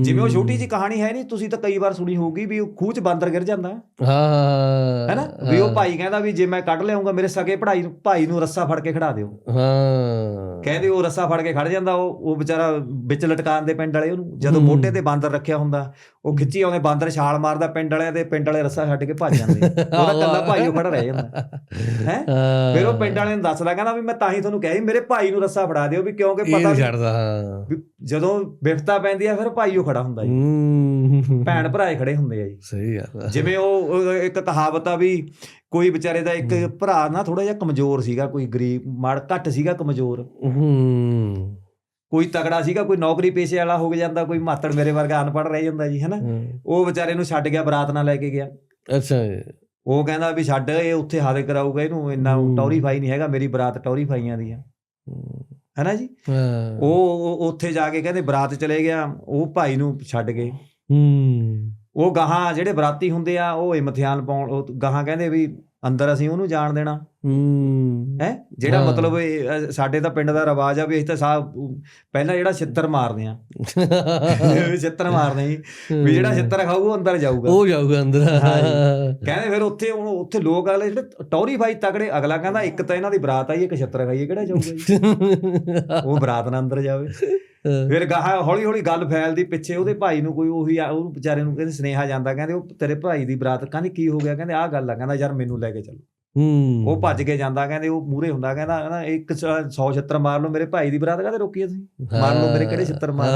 ਜਿਵੇਂ ਉਹ ਛੋਟੀ ਜੀ ਕਹਾਣੀ ਹੈ ਨਹੀਂ ਤੁਸੀਂ ਤਾਂ ਕਈ ਵਾਰ ਸੁਣੀ ਹੋਊਗੀ ਵੀ ਉਹ ਖੂਹ 'ਚ ਬਾਂਦਰ ਗਿਰ ਜਾਂਦਾ ਹਾਂ। ਹੈਨਾ ਵੀ ਉਹ ਭਾਈ ਕਹਿੰਦਾ ਵੀ ਜੇ ਮੈਂ ਕੱਢ ਲਿਆਉਂਗਾ ਮੇਰੇ ਸਕੇ ਪੜਾਈ ਨੂੰ ਭਾਈ ਨੂੰ ਰੱਸਾ ਫੜ ਕੇ ਖੜਾ ਦਿਓ। ਹਾਂ। ਕਹਿੰਦੇ ਉਹ ਰੱਸਾ ਫੜ ਕੇ ਖੜ ਜਾਂਦਾ ਉਹ ਉਹ ਵਿਚਾਰਾ ਵਿੱਚ ਲਟਕਾਉਣ ਦੇ ਪਿੰਡ ਵਾਲੇ ਉਹਨੂੰ। ਜਦੋਂ। ਮੋਢੇ ਤੇ ਬਾਂਦਰ ਰੱਖਿਆ ਹੁੰਦਾ ਉਹ ਖਿੱਚੀ ਆਉਂਦੇ ਬਾਂਦਰ ਛਾਲ ਮਾਰਦਾ ਪਿੰਡ ਵਾਲਿਆਂ ਦੇ ਪਿੰਡ ਵਾਲੇ ਰੱਸਾ ਛੱਡ ਕੇ ਭੱਜ ਜਾਂਦੇ। ਉਹਦਾ ਕੱਲਾ ਭਾਈ ਉਹ ਖੜਾ ਰਹਿ ਜਾਂਦਾ। ਹੈ। ਫਿਰ ਉਹ ਪਿੰਡ ਵਾਲਿਆਂ ਨੂੰ ਦੱਸਦਾ ਕਹਿੰਦਾ ਵੀ ਮੈਂ ਤਾਂ ਹੀ ਤੁਹਾਨੂੰ ਕਿਹਾ ਸੀ ਮੇਰੇ ਭਾਈ ਨੂੰ ਰੱਸਾ ਫੜਾ ਦਿਓ ਵੀ ਕਿਉਂਕਿ ਪਤਾ ਵੀ ਜਦੋਂ ਵਿਫਤਾ ਪੈਂਦੀ ਆ ਫਿਰ ਭਾਈ ਉਹ ਖੜਾ ਹੁੰਦਾ ਜੀ ਭੈਣ ਭਰਾ ਹੀ ਖੜੇ ਹੁੰਦੇ ਆ ਜੀ ਸਹੀ ਗੱਲ ਆ। ਜਿਵੇਂ ਉਹ ਇੱਕ ਕਹਾਵਤ ਆ ਵੀ ਕੋਈ ਵਿਚਾਰੇ ਦਾ ਇੱਕ ਭਰਾ ਨਾ ਥੋੜਾ ਜਿਹਾ ਕਮਜ਼ੋਰ ਸੀਗਾ ਕੋਈ ਗਰੀਬ ਮਾੜ ਘੱਟ ਸੀਗਾ ਕਮਜ਼ੋਰ ਕੋਈ ਤਗੜਾ ਸੀਗਾ ਕੋਈ ਨੌਕਰੀ ਪੇਸ਼ੇ ਵਾਲਾ ਹੋ ਜਾਂਦਾ ਕੋਈ ਮਾਤੜ ਮੇਰੇ ਵਰਗਾ ਅਨਪੜ੍ਹ ਰਹਿ ਜਾਂਦਾ ਜੀ ਹੈਨਾ। ਉਹ ਵਿਚਾਰੇ ਨੂੰ ਛੱਡ ਗਿਆ ਬਰਾਤ ਨਾਲ ਲੈ ਕੇ ਗਿਆ ਅੱਛਾ। ਉਹ ਕਹਿੰਦਾ ਵੀ ਛੱਡ ਇਹ ਉੱਥੇ ਹਾਦੇ ਕਰਾਊਗਾ ਇਹਨੂੰ ਇੰਨਾ ਹੂੰ। ਟੌਰੀ ਫਾਈ ਨਹੀਂ ਹੈਗਾ ਮੇਰੀ ਬਰਾਤ ਟੌਰੀ ਫਾਈਆਂ ਦੀ ਆ। ਹੈਨਾ ਜੀ। ਉਹ ਉੱਥੇ ਜਾ ਕੇ ਕਹਿੰਦੇ ਬਰਾਤ ਚਲੇ ਗਿਆ ਉਹ ਭਾਈ ਨੂੰ ਛੱਡ ਗਏ। ਹੂੰ। ਉਹ ਗਾਹਾਂ ਜਿਹੜੇ ਬਰਾਤੀ ਹੁੰਦੇ ਆ ਉਹ ਇਮਤਿਹਾਨ ਪਾਉਣ ਗਾਹਾਂ ਕਹਿੰਦੇ ਵੀ ਅੰਦਰ ਅਸੀਂ ਉਹਨੂੰ ਜਾਣ ਦੇਣਾ। ਹੂੰ। ਹੈ? ਜਿਹੜਾ। ਮਤਲਬ ਸਾਡੇ ਤਾਂ ਪਿੰਡ ਦਾ ਰਿਵਾਜ ਆ ਵੀ ਅਸੀਂ ਤਾਂ ਸਾਹ ਪਹਿਲਾਂ ਜਿਹੜਾ ਛਿੱਤਰ ਮਾਰਦੇ ਆ ਛਿੱਤਰ ਮਾਰਦੇ ਜੀ। ਵੀ ਜਿਹੜਾ ਛਿੱਤਰ ਖਾਊ ਉਹ ਅੰਦਰ ਜਾਊਗਾ। ਉਹ ਜਾਊਗਾ ਅੰਦਰ। ਕਹਿੰਦੇ ਫਿਰ ਉੱਥੇ ਹੁਣ ਉੱਥੇ ਲੋਕ ਵਾਲੇ ਜਿਹੜੇ ਟੌਰੀ ਭਾਈ ਤਗੜੇ ਅਗਲਾ ਕਹਿੰਦਾ ਇੱਕ ਤਾਂ ਇਹਨਾਂ ਦੀ ਬਰਾਤ ਆਈ ਇੱਕ ਛਿੱਤਰ ਖਾਈਏ ਕਿਹੜਾ ਜਾਊਗਾ ਉਹ ਬਰਾਤ ਨਾਲ ਅੰਦਰ ਜਾਵੇ। ਫਿਰ ਗਾਹਾਂ ਹੌਲੀ ਹੌਲੀ ਗੱਲ ਫੈਲਦੀ ਪਿੱਛੇ ਉਹਦੇ ਭਾਈ ਨੂੰ ਕੋਈ ਉਹੀ ਉਹਨੂੰ ਵਿਚਾਰੇ ਨੂੰ ਕਹਿੰਦੇ ਸਨੇਹਾ ਜਾਂਦਾ ਕਹਿੰਦੇ ਉਹ ਤੇਰੇ ਭਾਈ ਦੀ ਬਰਾਤ ਕਹਿੰਦੇ ਕੀ ਹੋ ਗਿਆ? ਕਹਿੰਦੇ ਆਹ ਗੱਲ ਆ ਕਹਿੰਦਾ ਯਾਰ ਮੈਨੂੰ ਲੈ ਕੇ ਚੱਲ। ਹੂੰ। ਉਹ ਭੱਜ ਕੇ ਜਾਂਦਾ ਕਹਿੰਦੇ ਉਹ ਮੂਰੇ ਹੁੰਦਾ ਕਹਿੰਦਾ ਕਹਿੰਦਾ ਇੱਕ 100 ਛਿੱਤਰ ਮਾਰ ਲਓ ਮੇਰੇ ਭਾਈ ਦੀ ਬਰਾਤ ਕਹਿੰਦੇ ਰੋਕੀ ਅਸੀਂ ਮਾਰ ਲਓ ਮੇਰੇ ਕਿਹੜੇ ਛਿੱਤਰ ਮਾਰ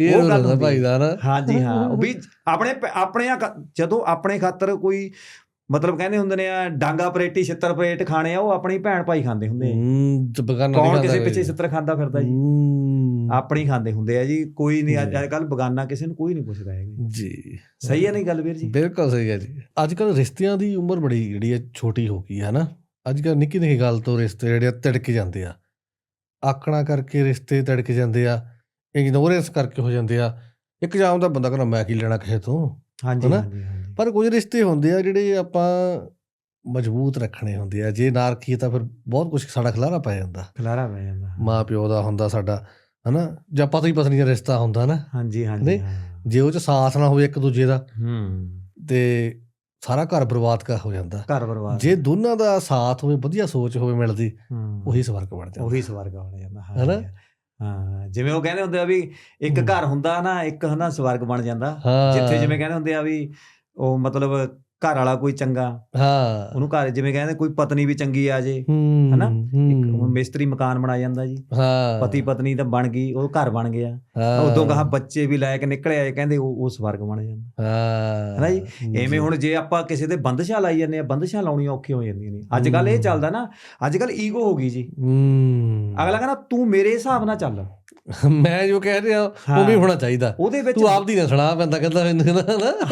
ਇਹ ਉਹ ਗੱਲ ਭਾਈ ਦਾ ਨਾ। ਹਾਂਜੀ ਹਾਂ ਉਹ ਵੀ ਆਪਣੇ ਆਪਣੇ ਜਦੋਂ ਆਪਣੇ ਖਾਤਰ ਕੋਈ ਮਤਲਬ ਕਹਿੰਦੇ ਹੁੰਦੇ ਨੇ ਆ ਡਾਂਗਾ ਪਰੇਟੀ ਛਿੱਤਰ ਪਰੇਟ ਖਾਣੇ ਆ ਉਹ ਆਪਣੀ ਭੈਣ ਭਾਈ ਖਾਂਦੇ ਹੁੰਦੇ ਆ। ਹੂੰ ਬਗਾਨਾ ਕੌਣ ਕਿਸੇ ਪਿੱਛੇ ਛਿੱਤਰ ਖਾਂਦਾ ਫਿਰਦਾ ਜੀ? ਹੂੰ। ਆਪਣੀ ਖਾਂਦੇ ਹੁੰਦੇ ਆ ਜੀ ਕੋਈ ਨਹੀਂ। ਅੱਜ ਕੱਲ ਬਗਾਨਾ ਕਿਸੇ ਨੂੰ ਕੋਈ ਨਹੀਂ ਪੁੱਛਦਾ ਹੈਗਾ ਜੀ। ਸਹੀ ਹੈ ਨਹੀਂ ਗੱਲ ਵੀਰ ਜੀ? ਬਿਲਕੁਲ ਸਹੀ ਹੈ ਜੀ। ਅੱਜ ਕੱਲ ਰਿਸ਼ਤਿਆਂ ਦੀ ਉਮਰ ਬੜੀ ਜਿਹੜੀ ਹੈ ਛੋਟੀ ਹੋ ਗਈ ਹੈ ਨਾ। ਅੱਜ ਕੱਲ ਨਿੱਕੀ ਨਿੱਕੀ ਗੱਲ ਤੋਂ ਰਿਸ਼ਤੇ ਜਿਹੜੇ ਤਿੜਕ ਜਾਂਦੇ ਆ। ਆਕਣਾ ਕਰਕੇ ਰਿਸ਼ਤੇ ਤਿੜਕ ਜਾਂਦੇ ਆ ਇਗਨੋਰੈਂਸ ਕਰਕੇ ਹੋ ਜਾਂਦੇ ਆ। ਇੱਕ ਜਾਮ ਦਾ ਬੰਦਾ ਕਹਿੰਦਾ ਮੈਂ ਕੀ ਲੈਣਾ ਕਿਸੇ ਤੋਂ? ਹਾਂਜੀ ਪਰ ਕੁਝ ਰਿਸ਼ਤੇ ਹੁੰਦੇ ਆ ਜਿਹੜੇ ਆਪਾਂ ਮਜ਼ਬੂਤ ਰੱਖਣੇ ਹੁੰਦੇ ਆ। ਜੇ ਨਾ ਰੱਖੀਏ ਤਾਂ ਫਿਰ ਬਹੁਤ ਕੁਝ ਸਾਡਾ ਖਲਾਰਾ ਪੈ ਜਾਂਦਾ। ਖਲਾਰਾ ਪੈ ਜਾਂਦਾ। ਮਾਂ ਪਿਓ ਦਾ ਹੁੰਦਾ ਸਾਡਾ। ਹਨਾ ਜਾਂ ਪਤੀ ਪਤਨੀ ਦਾ ਰਿਸ਼ਤਾ ਹੁੰਦਾ ਨਾ ਹਾਂਜੀ ਹਾਂਜੀ? ਹਾਂ। ਜੇ ਉਹ ਚ ਸਾਥ ਨਾ ਹੋਵੇ ਇੱਕ ਦੂਜੇ ਦਾ ਹੂੰ ਤੇ ਸਾਰਾ ਘਰ ਬਰਬਾਦ ਕਰ ਹੋ ਜਾਂਦਾ ਘਰ ਬਰਬਾਦ ਜੇ ਦੋਨਾਂ ਦਾ ਸਾਥ ਹੋਵੇ ਵਧੀਆ ਸੋਚ ਹੋਵੇ ਮਿਲਦੀ ਹੂੰ। ਉਹੀ ਸਵਰਗ ਬਣ ਜਾਂਦਾ ਉਹੀ ਸਵਰਗ ਬਣ ਜਾਂਦਾ ਹਾਂ ਹੈਨਾ? ਹਾਂ ਜਿਵੇਂ ਉਹ ਕਹਿੰਦੇ ਹੁੰਦੇ ਆ ਵੀ ਇੱਕ ਹੂੰ। ਘਰ ਹੁੰਦਾ ਨਾ ਇੱਕ ਹਨਾ ਸਵਰਗ ਬਣ ਜਾਂਦਾ ਹਾਂ ਜਿੱਥੇ ਜਿਵੇਂ ਕਹਿੰਦੇ ਹੁੰਦੇ ਆ ਵੀ ਉਹ ਮਤਲਬ ਘਰ ਵਾਲਾ ਕੋਈ ਚੰਗਾ ਹਾਂ। ਉਹਨੂੰ ਘਰ ਜਿਵੇਂ ਕਹਿੰਦੇ ਕੋਈ ਪਤਨੀ ਵੀ ਚੰਗੀ ਆ ਜੇ ਹਨਾ? ਇੱਕ ਹੁਣ ਮਿਸਤਰੀ ਮਕਾਨ ਬਣਾ ਜਾਂਦਾ ਜੀ। ਹਾਂ। ਪਤੀ ਪਤਨੀ ਤਾਂ ਬਣ ਗਈ ਉਹ ਘਰ ਬਣ ਗਿਆ। ਉਦੋਂ ਗਾਹਾਂ ਬੱਚੇ ਵੀ ਲੈ ਕੇ ਨਿਕਲੇ ਆਏ ਕਹਿੰਦੇ ਉਹ ਉਹ ਸਵਰਗ ਬਣ ਜਾਂਦਾ। ਹਾਂ। ਹੈਨਾ ਜੀ? ਐਵੇਂ ਹੁਣ ਜੇ ਆਪਾਂ ਕਿਸੇ ਦੇ ਬੰਦਸ਼ਾਂ ਲਾਈ ਜਾਂਦੇ ਆ ਬੰਦਸ਼ਾਂ ਲਾਉਣੀਆਂ ਔਖੀਆਂ ਹੋ ਜਾਂਦੀਆਂ ਨੇ। ਅੱਜ ਕੱਲ ਇਹ। ਚੱਲਦਾ ਨਾ ਅੱਜ ਕੱਲ ਈਗੋ ਹੋ ਗਈ ਜੀ। ਹੂੰ। ਅਗਲਾ ਕਹਿੰਦਾ ਤੂੰ ਮੇਰੇ ਹਿਸਾਬ ਨਾਲ ਚੱਲ। ਮੈਂ ਜੋ ਕਹਿ ਰਿਹਾ ਉਹ। ਵੀ ਹੋਣਾ ਚਾਹੀਦਾ। ਉਹਦੇ ਵਿੱਚ ਤੂੰ ਆਪਦੀ ਨਾ ਸੁਣਾ ਪੈਂਦਾ ਕਹਿੰਦਾ ਮੈਨੂੰ ਨਾ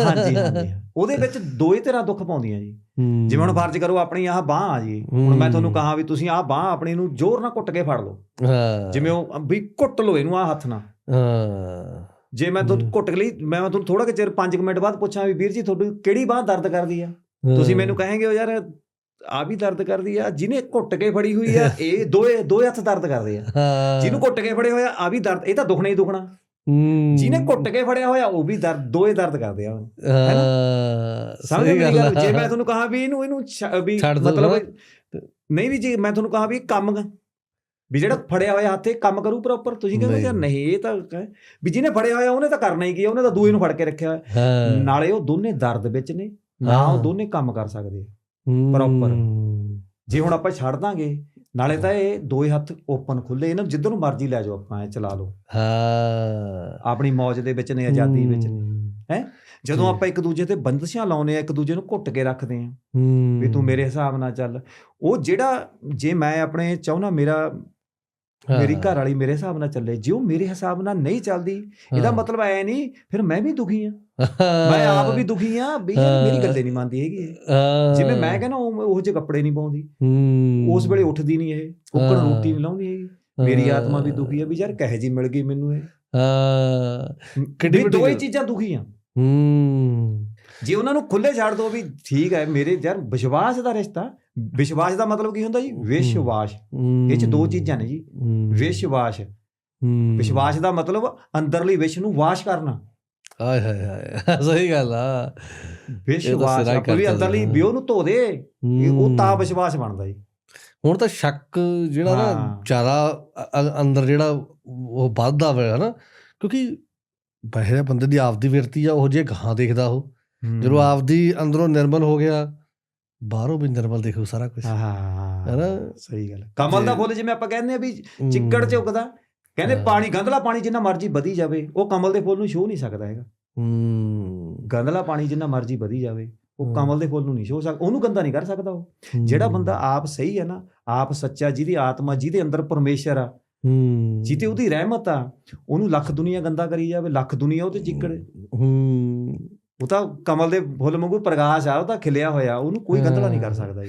ਹਾਂਜੀ ਹਾਂਜੀ। ਉਹਦੇ ਵਿੱਚ ਦੋ ਹੀ ਤਰ੍ਹਾਂ ਦੁੱਖ ਪਾਉਂਦੀਆਂ ਜੀ। ਜਿਵੇਂ ਹੁਣ ਫਰਜ਼ ਕਰੋ ਆਪਣੀ ਆਹ ਬਾਹ ਆ ਜੀ। ਹੁਣ ਮੈਂ ਤੁਹਾਨੂੰ ਕਹਾ ਵੀ ਤੁਸੀਂ ਆਹ ਬਾਹ ਆਪਣੀ ਨੂੰ ਜ਼ੋਰ ਨਾਲ ਘੁੱਟ ਕੇ ਫੜ ਲਓ। ਹਾਂ। ਜਿਵੇਂ ਉਹ ਵੀ ਘੁੱਟ ਲਓ ਇਹਨੂੰ ਆਹ ਹੱਥ ਨਾਲ। ਹਾਂ। ਜੇ ਮੈਂ ਤੁਹਾਨੂੰ ਘੁੱਟ ਲਈ ਮੈਂ ਤੁਹਾਨੂੰ ਥੋੜਾ ਕਿ ਚਿਰ 5 ਮਿੰਟ ਬਾਅਦ ਪੁੱਛਾਂ ਵੀ ਵੀਰ ਜੀ ਤੁਹਾਡੀ ਕਿਹੜੀ ਬਾਹ ਦਰਦ ਕਰਦੀ ਆ? ਤੁਸੀਂ ਮੈਨੂੰ ਕਹੇਂਗੇ ਉਹ ਯਾਰ ਆ ਵੀ ਦਰਦ ਕਰਦੀ ਆ ਜਿਹਨੇ ਘੁੱਟ ਕੇ ਫੜੀ ਹੋਈ ਆ ਇਹ ਦੋਏ ਦੋਏ ਹੱਥ ਦਰਦ ਕਰਦੇ ਆ ਜਿਹਨੂੰ ਘੁੱਟ ਕੇ ਫੜੇ ਹੋਇਆ ਆ ਵੀ ਦਰਦ ਇਹ ਤਾਂ ਦੁਖਣਾ ਹੀ ਦੁਖਣਾ। ਜਿਹਨੇ ਘੁੱਟ ਕੇ ਫੜਿਆ ਹੋਇਆ ਉਹ ਵੀ ਦਰਦ ਦੋਏ ਦਰਦ ਕਰਦੇ ਆ ਹਾਂ ਸਮਝ ਗੱਲ ਜੇ। ਮੈਂ ਤੁਹਾਨੂੰ ਕਹਾ ਵੀ ਇਹਨੂੰ ਇਹਨੂੰ ਵੀ ਮਤਲਬ। ਨਹੀਂ ਵੀ ਜੀ ਮੈਂ ਤੁਹਾਨੂੰ ਕਹਾ ਵੀ ਕੰਮ। ਵੀ ਜਿਹੜਾ ਫੜਿਆ ਹੋਇਆ ਹੱਥ ਕੰਮ ਕਰੂ ਪ੍ਰੋਪਰ ਤੁਸੀਂ ਕਹਿੰਦੇ ਯਾਰ ਨਹੀਂ। ਇਹ ਤਾਂ ਵੀ ਜਿਹਨੇ ਫੜਿਆ ਹੋਇਆ ਉਹਨੇ ਤਾਂ ਕਰਨਾ ਹੀ ਕੀ ਉਹਨੇ ਤਾਂ ਦੂਏ ਨੂੰ ਫੜ ਕੇ ਰੱਖਿਆ ਹੋਇਆ ਨਾਲੇ ਉਹ ਦੋਨੇ ਦਰਦ ਵਿੱਚ ਨੇ ਨਾ। ਉਹ ਦੋਨੇ ਕੰਮ ਕਰ ਸਕਦੇ ਆ। Proper। ਜੇ ਹੁਣ ਆਪਾਂ ਛੱਡ ਦਾਂਗੇ ਨਾਲੇ ਤਾਂ ਇਹ ਦੋਏ ਹੱਥ ਓਪਨ ਖੁੱਲੇ ਇਹਨਾਂ ਜਿੱਧਰ ਨੂੰ ਮਰਜ਼ੀ ਲੈ ਜਾਓ ਆਪਾਂ ਐ ਚਲਾ ਲਓ ਹਾਂ ਆਪਣੀ ਮੌਜ ਦੇ ਵਿੱਚ ਨੇ ਆਜ਼ਾਦੀ ਵਿੱਚ ਨੇ ਹੂੰ। ਜਦੋਂ। ਆਪਾਂ ਇੱਕ ਦੂਜੇ ਤੇ ਬੰਦਸ਼ਾਂ ਲਾਉਨੇ ਆ ਇੱਕ ਦੂਜੇ ਨੂੰ ਘੁੱਟ ਕੇ ਰੱਖਦੇ ਆ। ਵੀ ਤੂੰ ਮੇਰੇ ਹਿਸਾਬ ਨਾਲ ਚੱਲ ਉਹ ਜਿਹੜਾ ਜੇ ਮੈਂ ਆਪਣੇ ਚਾਹੁੰਨਾ ਮੇਰਾ ਮੇਰੀ। ਘਰ ਵਾਲੀ ਮੇਰੇ ਹਿਸਾਬ ਨਾਲ ਚੱਲੇ ਜੇ ਉਹ ਮੇਰੇ ਹਿਸਾਬ ਨਾਲ ਨਹੀਂ ਚੱਲਦੀ ਇਹਦਾ। ਮਤਲਬ ਐ ਨਹੀਂ ਫਿਰ ਮੈਂ ਵੀ ਦੁਖੀ ਆ ਮੈਂ ਆਪ ਵੀ ਦੁਖੀ ਆ ਵੀ ਮੇਰੀ ਗੱਲੇ ਨਹੀਂ ਮੰਨਦੀ ਹੈਗੀ। ਜਿਵੇਂ ਮੈਂ ਕਹਿੰਦਾ ਉਹ ਜਿਹੇ ਕੱਪੜੇ ਨਹੀਂ ਪਾਉਂਦੀ। ਉਸ ਵੇਲੇ ਉੱਠਦੀ ਨਹੀਂ ਇਹ ਕੁੱਕੜ ਹਾਂ। ਰੋਟੀ ਨਹੀਂ ਲਾਉਂਦੀ ਹੈਗੀ ਮੇਰੀ ਆਤਮਾ ਵੀ ਦੁਖੀ ਆ ਵੀ ਯਾਰ ਕਹੇ ਜੀ ਮਿਲ ਗਈ ਮੈਨੂੰ ਇਹ ਹਾਂ ਕਿੱਡੀ ਵੱਡੀ। ਚੀਜ਼ਾਂ ਦੁਖੀ ਆ ਹੂੰ ਜੇ ਉਹਨਾਂ ਨੂੰ ਖੁੱਲੇ ਛੱਡ ਦੋ ਵੀ ਠੀਕ ਹੈ ਮੇਰੇ ਯਾਰ ਵਿਸ਼ਵਾਸ ਦਾ ਰਿਸ਼ਤਾ ਵਿਸ਼ਵਾਸ ਦਾ ਮਤਲਬ ਕੀ ਹੁੰਦਾ ਜੀ? ਵਿਸ਼ਵਾਸ। ਇਹ ਚ ਦੋ ਚੀਜ਼ਾਂ ਨੇ ਜੀ। ਵਿਸ਼ਵਾਸ। ਵਿਸ਼ਵਾਸ ਦਾ ਮਤਲਬ ਅੰਦਰਲੀ ਵਿਸ਼ ਨੂੰ ਵਾਸ਼ ਕਰਨਾ। ਆਏ ਹਾਏ ਹਾਏ ਸਹੀ ਗੱਲ ਆ। ਵਿਸ਼ਵਾਸ ਆਪਣੀ ਅੰਦਰਲੀ ਸੀ। ਵਿਉ ਨੂੰ ਧੋ ਦੇ ਉਹ ਤਾਂ। ਵਿਸ਼ਵਾਸ ਬਣਦਾ ਜੀ। ਹੁਣ ਤਾਂ ਸ਼ੱਕ ਜਿਹੜਾ ਨਾ। ਜ਼ਿਆਦਾ ਅੰਦਰ ਜਿਹੜਾ ਉਹ ਵੱਧਦਾ ਵਾ ਹਨਾ ਕਿਉਂਕਿ ਬਾਹਰ ਬੰਦੇ ਦੀ ਆਪਦੀ ਵਿਰਤੀ ਆ ਉਹ ਜੇ ਗਾਹਾਂ ਦੇਖਦਾ ਉਹ। ਜਦੋਂ ਆਪਦੀ ਅੰਦਰੋਂ ਨਿਰਮਲ ਹੋ ਗਿਆ ਬਾਹਰੋਂ ਵੀ ਨਿਰਮਲ ਦੇਖੋ ਸਾਰਾ ਕੁਝ ਹਾਂ ਹੈਨਾ? ਸਹੀ ਗੱਲ ਕਮਲ ਦਾ ਫੁੱਲ ਜਿਵੇਂ ਆਪਾਂ ਕਹਿੰਦੇ ਆ ਵੀ ਚਿੱਕੜ ਚ ਉੱਗਦਾ ਕਹਿੰਦੇ। ਪਾਣੀ ਗੰਧਲਾ ਪਾਣੀ ਜਿੰਨਾ ਮਰਜ਼ੀ ਵਧੀ ਜਾਵੇ ਉਹ ਕਮਲ ਦੇ ਫੁੱਲ ਨੂੰ ਛੋ ਨਹੀਂ ਸਕਦਾ ਹੈਗਾ। ਹੂੰ। ਗੰਧਲਾ ਪਾਣੀ ਜਿੰਨਾ ਮਰਜ਼ੀ ਵਧੀ ਜਾਵੇ ਉਹ। ਕਮਲ ਦੇ ਫੁੱਲ ਨੂੰ ਨਹੀਂ ਛੋ ਸਕਦਾ ਉਹਨੂੰ ਗੰਦਾ ਨਹੀਂ ਕਰ ਸਕਦਾ ਉਹ। ਜਿਹੜਾ ਬੰਦਾ ਆਪ ਸਹੀ ਹੈ ਨਾ ਆਪ ਸੱਚਾ ਜਿਹਦੀ ਆਤਮਾ ਜਿਹਦੇ ਅੰਦਰ ਪਰਮੇਸ਼ਰ ਆ ਹੂੰ। ਜਿਹਤੇ ਉਹਦੀ ਰਹਿਮਤ ਆ ਉਹਨੂੰ ਲੱਖ ਦੁਨੀਆ ਗੰਦਾ ਕਰੀ ਜਾਵੇ ਲੱਖ ਦੁਨੀਆ ਉਹ ਤੇ ਚਿੱਕੜ। ਹੂੰ। ਉਹ ਤਾਂ ਕਮਲ ਦੇ ਫੁੱਲ ਵਾਂਗੂ ਪ੍ਰਕਾਸ਼ ਆ ਉਹ ਤਾਂ ਖਿਲਿਆ ਹੋਇਆ ਉਹਨੂੰ ਕੋਈ ਗੰਧਲਾ ਨਹੀਂ ਕਰ। ਸਕਦਾ ਜੀ